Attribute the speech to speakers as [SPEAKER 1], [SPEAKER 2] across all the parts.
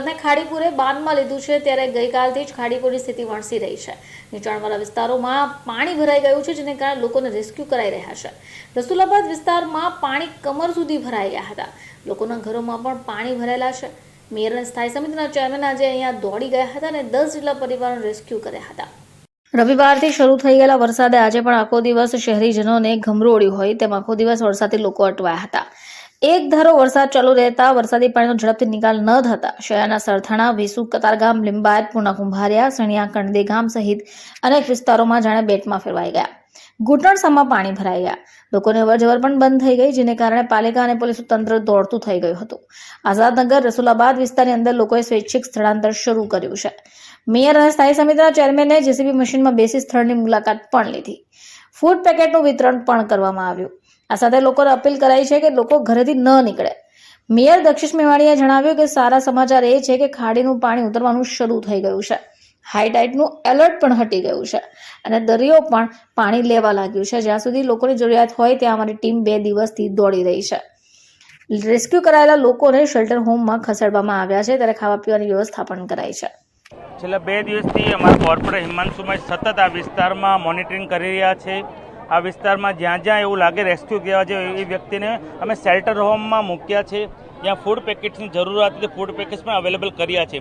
[SPEAKER 1] અને ખાડીપુરે બાનમાં લીધું છે, ત્યારે ગઈકાલથી જ ખાડીપુરની સ્થિતિ વણસી રહી છે. નીચાણવાળા વિસ્તારોમાં પાણી ભરાઈ ગયું છે, જેને કારણે લોકોને રેસ્ક્યુ કરાઈ રહ્યા છે. રસુલાબાદ વિસ્તારમાં પાણી કમર સુધી ભરાઈ ગયા હતા. લોકોના ઘરોમાં પણ પાણી ભરાયેલા છે. મેયર અને સ્થાયી સમિતિના ચેરમેન આજે અહીંયા દોડી ગયા હતા અને દસ જેટલા પરિવારોને રેસ્ક્યુ કર્યા હતા. રવિવારથી શરૂ થઈ ગયેલા વરસાદે આજે પણ આખો દિવસ શહેરીજનોને ઘમરોળ્યું હોય તેમ આખો દિવસ વરસાદથી લોકો અટવાયા હતા. એક ધારો વરસાદ ચાલુ રહેતા વરસાદી પાણીનો ઝડપથી નિકાલ ન થતા શહેરના સરથાણા, વેસુ, કતારગામ, લિંબાયત પૂર્ણા કુંભારિયા, સણિયા કણદે ગામ સહિત અનેક વિસ્તારોમાં જાણે બેટમાં ફેરવાઈ ગયા. ઘૂંટણસામાં પાણી ભરાઈ ગયા. લોકોની અવરજવર પણ બંધ થઈ ગઈ, જેને કારણે પાલિકા અને પોલીસ તંત્ર દોડતું થઈ ગયું હતું. આઝાદનગર, રસુલાબાદ વિસ્તારની અંદર લોકોએ સ્વૈચ્છિક સ્થળાંતર શરૂ કર્યું છે. મેયર અને સ્થાયી સમિતિના ચેરમેને જેસીબી મશીનમાં બેસી સ્થળની મુલાકાત પણ લીધી. ફૂડ પેકેટનું વિતરણ પણ કરવામાં આવ્યું. આ સાથે લોકોને અપીલ કરાઈ છે કે લોકો ઘરેથી ન નીકળે. મેયર દક્ષિશ મેવાણીએ જણાવ્યું કે સારા સમાચાર એ છે કે ખાડીનું પાણી ઉતરવાનું શરૂ થઈ ગયું છે. હાઈ ટાઈડનું એલર્ટ પણ હટી ગયું છે અને દરિયો પણ પાણી લેવા લાગ્યું છે. જ્યાં સુધી લોકોની જરૂરિયાત હોય ત્યાં અમારી ટીમ બે દિવસથી દોડી રહી છે. રેસ્ક્યુ કરાયેલા લોકોને શેલ્ટર હોમમાં ખસેડવામાં આવ્યા છે ત્યારે ખાવા પીવાની વ્યવસ્થા પણ કરાઈ છે.
[SPEAKER 2] છેલ્લા બે દિવસથી અમારા કોર્પોરેટ હિમાંશુમાં સતત આ વિસ્તારમાં મોનિટરિંગ કરી રહ્યા છે. આ વિસ્તારમાં જ્યાં જ્યાં એવું લાગે રેસ્ક્યુ કહેવા છે એ વ્યક્તિને અમે શેલ્ટર હોમમાં મૂક્યા છે. જ્યાં ફૂડ પેકેટ્સની જરૂરિયાત હતી ફૂડ પેકેટ્સ પણ અવેલેબલ કર્યા છે.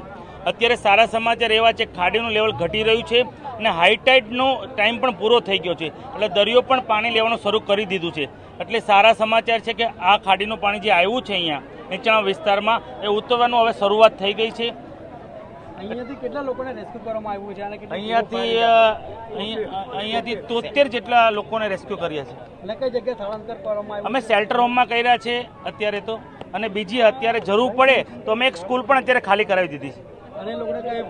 [SPEAKER 2] અત્યારે સારા સમાચાર એવા છે, ખાડીનું લેવલ ઘટી રહ્યું છે અને હાઈટાઈડનો ટાઈમ પણ પૂરો થઈ ગયો છે. એટલે દરિયો પણ પાણી લેવાનું શરૂ કરી દીધું છે. એટલે સારા સમાચાર છે કે આ ખાડીનું પાણી જે આવ્યું છે અહીંયા નીચાણ વિસ્તારમાં, એ ઉતરવાનું હવે શરૂઆત થઈ ગઈ છે.
[SPEAKER 3] અહીંયાથી કેટલા લોકોને રેસ્ક્યુ કરવામાં આવ્યું છે અને કેટલી
[SPEAKER 2] અહીંયાથી અ, અહીંયા- અહીંયાથી તોતેર જેટલા લોકોને રેસ્ક્યુ કર્યા છે
[SPEAKER 3] અને કઈ જગ્યાએ સ્થળાંતર કરવામાં આવ્યું
[SPEAKER 2] અમે શેલ્ટર હોમમાં કર્યા છે અત્યારે તો અને બીજી અત્યારે જરૂર પડે તો અમે એક સ્કૂલ પણ અત્યારે ખાલી કરાવી દીધી છે
[SPEAKER 3] અને એ લોકોને કઈ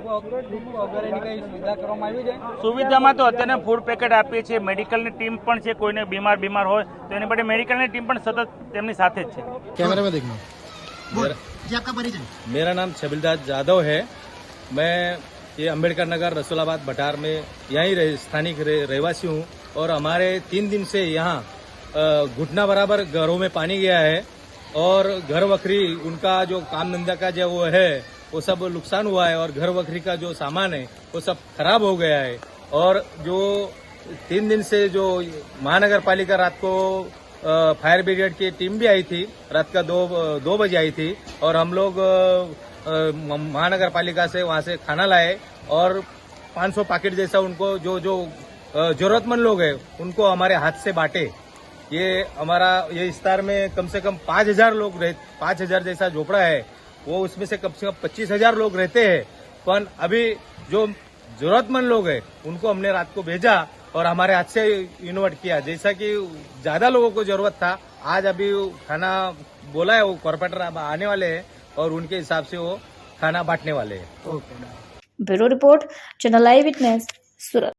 [SPEAKER 3] વગેરેની કઈ સુવિધા કરવામાં આવી છે
[SPEAKER 2] સુવિધામાં તો અત્યારે ફૂડ પેકેટ આપીએ છીએ મેડિકલની ટીમ પણ છે કોઈને બીમાર બીમાર હોય તો એની માટે મેડિકલની ટીમ પણ સતત તેમની સાથે જ છે
[SPEAKER 4] कैमरे में देखना
[SPEAKER 5] मेरा नाम छबिलदास जादव है मैं ये अंबेडकर नगर रसूलाबाद भटार में यहीं रह, स्थानिक रह, रहवासी हूँ और हमारे तीन दिन से यहाँ घुटना बराबर घरों में पानी गया है और घर वखरी उनका जो काम धंधा का जो वो है वो सब नुकसान हुआ है और घर वखरी का जो सामान है वो सब खराब हो गया है। और जो तीन दिन से जो महानगर पालिका रात को फायर ब्रिगेड की टीम भी आई थी रात का दो दो बजे आई थी और हम लोग महानगर पालिका से वहाँ से खाना लाए और 500 पैकेट जैसा उनको जो जो जरूरतमंद लोग हैं, उनको हमारे हाथ से बांटे। ये हमारा, ये विस्तार में कम से कम पाँच हज़ार लोग रह, पाँच हज़ार जैसा झोपड़ा है, वो उसमें से कम से कम पच्चीस हज़ार लोग रहते हैं। पर अभी जो जरूरतमंद लोग हैं, उनको हमने रात को भेजा और हमारे हाथ से इन्वर्ट किया। जैसा कि ज़्यादा लोगों को ज़रूरत था, आज अभी खाना बोला है वो कॉरपोरेटर आने वाले हैं। और उनके हिसाब से वो खाना बांटने वाले हैं
[SPEAKER 1] bureau report channel eyewitness Surat